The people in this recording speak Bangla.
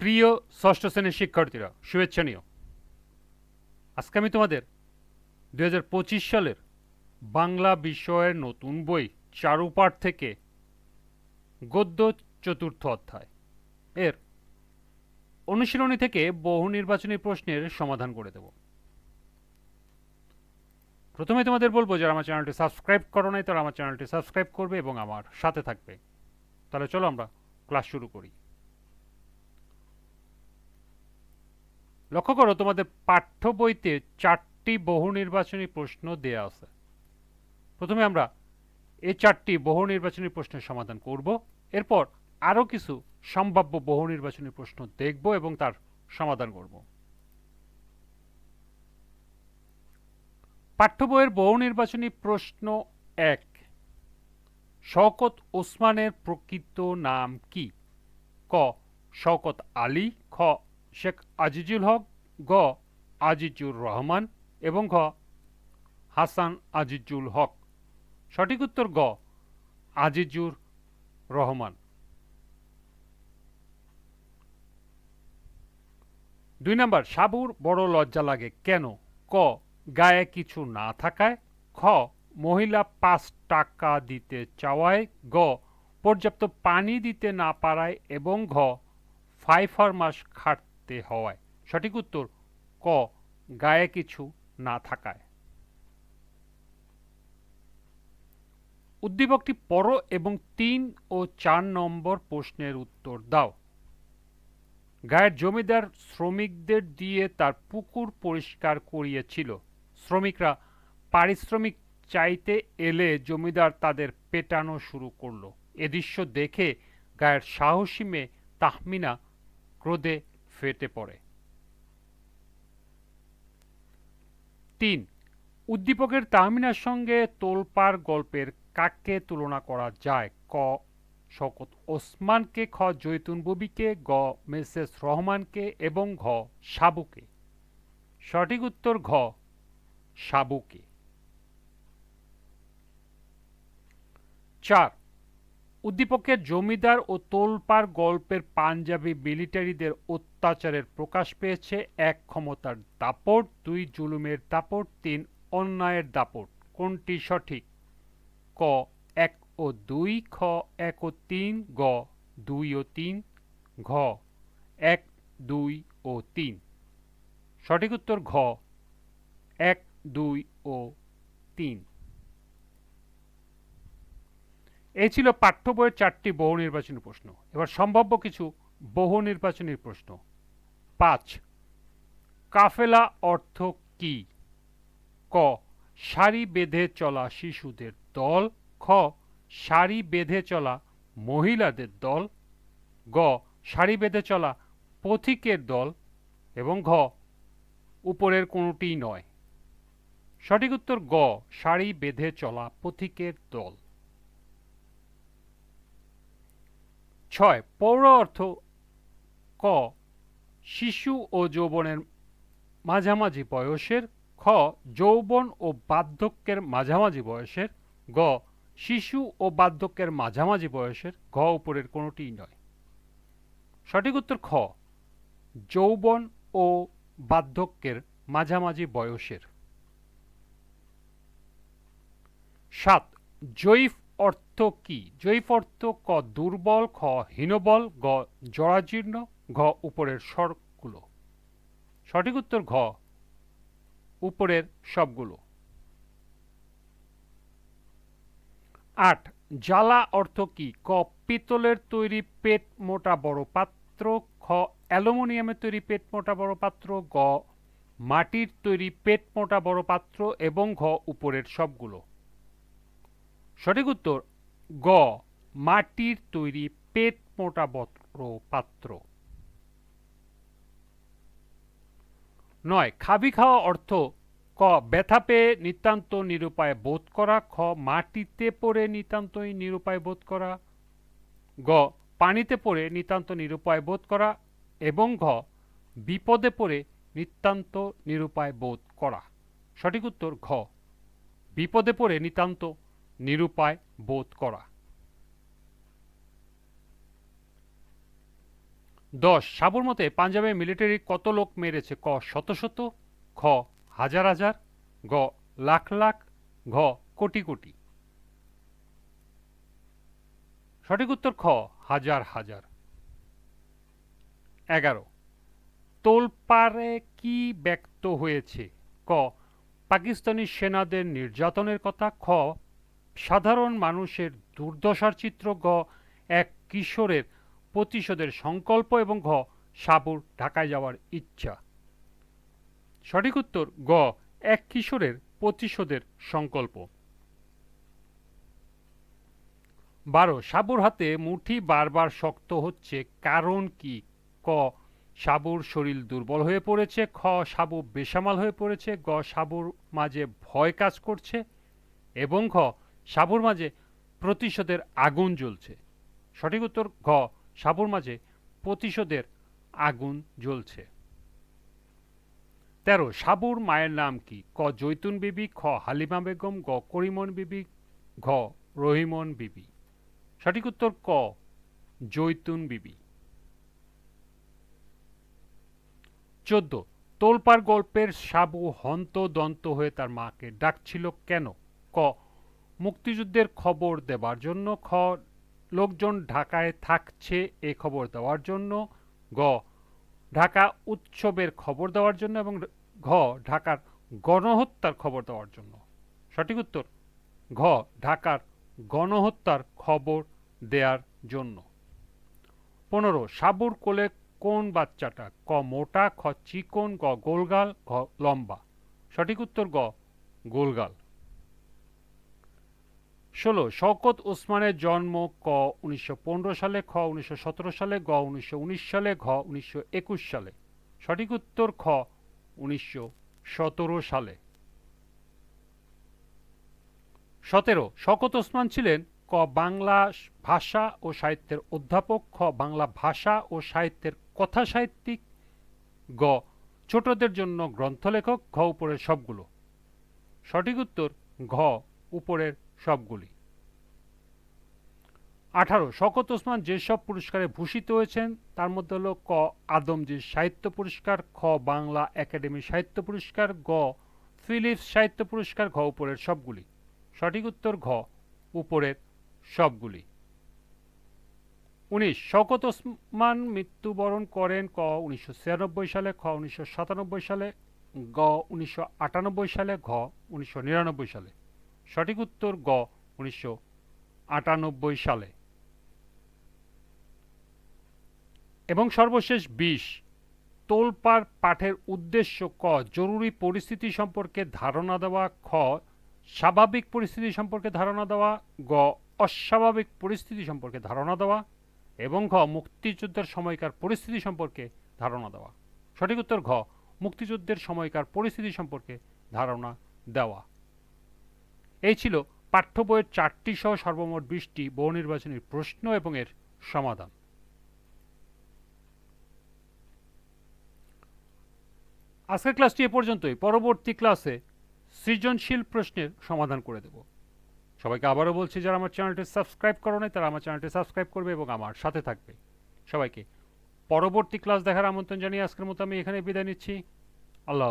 প্রিয় ষষ্ঠ শ্রেণির শিক্ষার্থীরা, শুভেচ্ছা নিও। আজকে আমি তোমাদের দু হাজার পঁচিশ সালের বাংলা বিষয়ের নতুন বই চারুপাঠ থেকে গদ্য চতুর্থ অধ্যায় এর অনুশীলনী থেকে বহু নির্বাচনী প্রশ্নের সমাধান করে দেব। প্রথমে তোমাদের বলব, যারা আমার চ্যানেলটি সাবস্ক্রাইব করো নাই, তারা আমার চ্যানেলটি সাবস্ক্রাইব করবে এবং আমার সাথে থাকবে। তাহলে চলো আমরা ক্লাস শুরু করি। লক্ষ্য করো, তোমাদের পাঠ্য বইতে চারটি বহু নির্বাচনী প্রশ্ন দেয়া আছে। প্রথমে আমরা এই চারটি বহু নির্বাচনী প্রশ্নের সমাধান করব। এরপর আরও কিছু সম্ভাব্য বহু নির্বাচনী প্রশ্ন দেখব এবং তার সমাধান করব। পাঠ্য বইয়ের বহু নির্বাচনী প্রশ্ন এক, শওকত ওসমানের প্রকৃত নাম কি? ক, শওকত আলী, খ, শেখ আজিজুল হক গ আজিজুর রহমান এবং ঘ, হাসান আজিজুল হক। সঠিক উত্তর গ আজিজুর রহমান। দুই নাম্বার, সাবুর বড় লজ্জা লাগে কেন? ক, গায়ে কিছু না থাকায়। খ, মহিলা পাঁচ টাকা দিতে চাওয়ায়। গ, পর্যাপ্ত পানি দিতে না পারায়। এবং ঘ, ফাইফার মাস খাটতে হওয়ায়। সঠিক উত্তর, ক, গায়ে কিছু না থাকায়। উদ্দীপকটি পড়ো এবং তিন ও চার নম্বর প্রশ্নের উত্তর দাও। গায়ের জমিদার শ্রমিকদের দিয়ে তার পুকুর পরিষ্কার করিয়েছিল। শ্রমিকরা পারিশ্রমিক চাইতে এলে জমিদার তাদের পেটানো শুরু করল। এ দৃশ্য দেখে গায়ের সাহসী মেয়ে তাহমিনা ক্রোধে ফেটে পড়ে। তিন, উদ্দীপকের তাহমিনার সঙ্গে তোলপাড় গল্পের কাকে তুলনা করা যায়। ক শকত ওসমানকে, খ, জৈতুন ববিকে, গ, মেসেস রহমানকে এবং ঘ সাবুকে সঠিক উত্তর ঘ সাবুকে চার উদ্দীপকের জমিদার ও তোলপাড় গল্পের পাঞ্জাবি মিলিটারিদের অত্যাচারের প্রকাশ পেয়েছে এক ক্ষমতার দাপট, দুই জুলুমের দাপট, তিন অন্যায়ের দাপট। কোনটি সঠিক? ক, এক ও দুই, খ, এক ও তিন, গ, দুই ও তিন, ঘ, এক, দুই ও তিন। সঠিক উত্তর ঘ, এক, দুই ও তিন। এই ছিল পাঠ্য বইয়ের চারটি বহু নির্বাচনী প্রশ্ন। এবার সম্ভাব্য কিছু বহু নির্বাচনী প্রশ্ন। পাঁচ, কাফেলা অর্থ কি? ক, সারি বেঁধে চলা শিশুদের দল। খ, সারি বেঁধে চলা মহিলাদের দল। গ, সারি বেঁধে চলা পথিকের দল। এবং ঘ, উপরের কোনোটিই নয়। সঠিক উত্তর গ, সারি বেঁধে চলা পথিকের দল। ছয়, পৌর অর্থ ক, শিশু ও যৌবনের মাঝামাঝি বয়সের, খ, যৌবন ও বার্ধক্যের মাঝামাঝি বয়সের, গ, শিশু ও বার্ধক্যের মাঝামাঝি বয়সের, ঘ উপরের কোনোটিই নয়। সঠিক উত্তর খ, যৌবন ও বার্ধক্যের মাঝামাঝি বয়সের। সাত জৈফ অর্থ কি? জৈফ অর্থ, ক দুর্বল, খ হীনবল, গ জরাজীর্ণ, ঘ উপরের স্বরগুলো সঠিক উত্তর ঘ, উপরের সবগুলো। আট, জ্বালা অর্থ কি? ক পিতলের তৈরি পেট মোটা বড় পাত্র, খ অ্যালুমিনিয়ামের তৈরি পেট মোটা বড় পাত্র, গ মাটির তৈরি পেট মোটা বড় পাত্র এবং ঘ উপরের সবগুলো। সঠিক উত্তর, গ, মাটির তৈরি পেট মোটা পাত্র। নয়, খাবি খাওয়া অর্থ, ক, ব্যথা পেয়ে নিতান্ত নিরুপায় বোধ করা, খ, মাটিতে পড়ে নিতান্তই নিরুপায় বোধ করা। গ, পানিতে পড়ে নিতান্ত নিরুপায় বোধ করা এবং ঘ, বিপদে পড়ে নিতান্ত নিরুপায় বোধ করা। সঠিক উত্তর, ঘ, বিপদে পড়ে নিতান্ত নিরুপায় বোধ করা। দশ, সাবুর মতে পাঞ্জাবে মিলিটারি কত লোক মেরেছে? ক, শত শত, খ, হাজার হাজার, গ, লাখ লাখ, ঘ, কোটি কোটি। সঠিক উত্তর খ, হাজার হাজার। এগারো তোলপাড়ে কি ব্যক্ত হয়েছে? ক, পাকিস্তানি সেনাদের নির্যাতনের কথা। খ সাধারণ মানুষের দুর্দশার চিত্র গ এক কিশোরের প্রতিশোধের সংকল্প এবং ঘ, সাবুর ঢাকায় যাওয়ার ইচ্ছা। সঠিক উত্তর গ এক কিশোরের প্রতিশোধের সংকল্প। বারো, সাবুর হাতে মুঠি বারবার শক্ত হচ্ছে, কারণ কি? ক, সাবুর শরীর দুর্বল হয়ে পড়েছে, খ, সাবু বেসামাল হয়ে পড়েছে, গ, সাবুর মাঝে ভয় কাজ করছে এবং ঘ সাবুর মাঝে প্রতিশোধের আগুন জ্বলছে। সঠিক উত্তর, ঘ সাবুর মাঝে প্রতিশোধের আগুন জ্বলছে। তেরো সাবুর মায়ের নাম কি? ক, জৈতুন বিবি, খ, হালিমা বেগম, গ, করিমন বিবি, ঘ, রহিমন বিবি। সঠিক উত্তর, ক, জৈতুন বিবি। চোদ্দ, তোলপাড় গল্পের সাবু হন্ত দন্ত হয়ে তার মাকে ডাকছিল কেন? ক মুক্তিযুদ্ধের খবর দেবার জন্য খ, লোকজন ঢাকায় থাকছে এ খবর দেওয়ার জন্য, গ, ঢাকা উৎসবের খবর দেওয়ার জন্য এবং ঘ, ঢাকার গণহত্যার খবর দেওয়ার জন্য। সঠিক উত্তর, ঘ, ঢাকার গণহত্যার খবর দেওয়ার জন্য। পনেরো, সাবুর কোলে কোন বাচ্চাটা? ক, মোটা, খ, চিকন, গ, গোলগাল ঘ লম্বা। সঠিক উত্তর, গ, গোলগাল। ষোলো, শওকত ওসমানের জন্ম ক উনিশশো পনেরো সালে, খ উনিশশো সতেরো সালে, গ উনিশশো উনিশ সালে, ঘ উনিশশো একুশ সালে। সঠিক উত্তর খ উনিশশো সতেরো সালে। সতেরো, শওকত ওসমান ছিলেন ক বাংলা ভাষা ও সাহিত্যের অধ্যাপক, খ বাংলা ভাষা ও সাহিত্যের কথা সাহিত্যিক, গ ছোটদের জন্য গ্রন্থলেখক, ঘ উপরের সবগুলো। সঠিক উত্তর, ঘ উপরের সবগুলি। আঠারো, শকত ওসমান যেসব পুরস্কারে ভূষিত হয়েছেন, তার মধ্যে হল ক আদমজির সাহিত্য পুরস্কার, খ, বাংলা একাডেমি সাহিত্য পুরস্কার, গ, ফিলিপস সাহিত্য পুরস্কার, ঘ, উপরের সবগুলি। সঠিক উত্তর ঘ, উপরের সবগুলি। উনিশ শওকত ওসমান মৃত্যুবরণ করেন ক, উনিশশো ছিয়ানব্বই সালে, খ, উনিশশো সাতানব্বই সালে, গ, উনিশশো আটানব্বই সালে, ঘ, উনিশশো নিরানব্বই সালে। সঠিক উত্তর গ, উনিশশো আটানব্বই সালে। এবং সর্বশেষ বিশ, তোলপাড় পাঠের উদ্দেশ্য ক, জরুরি পরিস্থিতি সম্পর্কে ধারণা দেওয়া, খ, স্বাভাবিক পরিস্থিতি সম্পর্কে ধারণা দেওয়া, গ, অস্বাভাবিক পরিস্থিতি সম্পর্কে ধারণা দেওয়া, এবং ঘ, মুক্তিযুদ্ধের সময়কার পরিস্থিতি সম্পর্কে ধারণা দেওয়া। সঠিক উত্তর ঘ, মুক্তিযুদ্ধের সময়কার পরিস্থিতি সম্পর্কে ধারণা দেওয়া। এই ছিল পাঠ্য বইয়ের চারটি সহ সর্বমোট বিশটি বহু নির্বাচনী প্রশ্ন এবং এর সমাধান। আজকের ক্লাসটি এ পর্যন্তই। পরবর্তী ক্লাসে সৃজনশীল প্রশ্নের সমাধান করে দেব। সবাইকে আবারও বলছি, যারা আমার চ্যানেলটি সাবস্ক্রাইব করো নাই, তারা আমার চ্যানেলটি সাবস্ক্রাইব করবে এবং আমার সাথে থাকবে। সবাইকে পরবর্তী ক্লাস দেখার আমন্ত্রণ জানিয়ে আজকের মতো আমি এখানে বিদায় নিচ্ছি। আল্লাহ।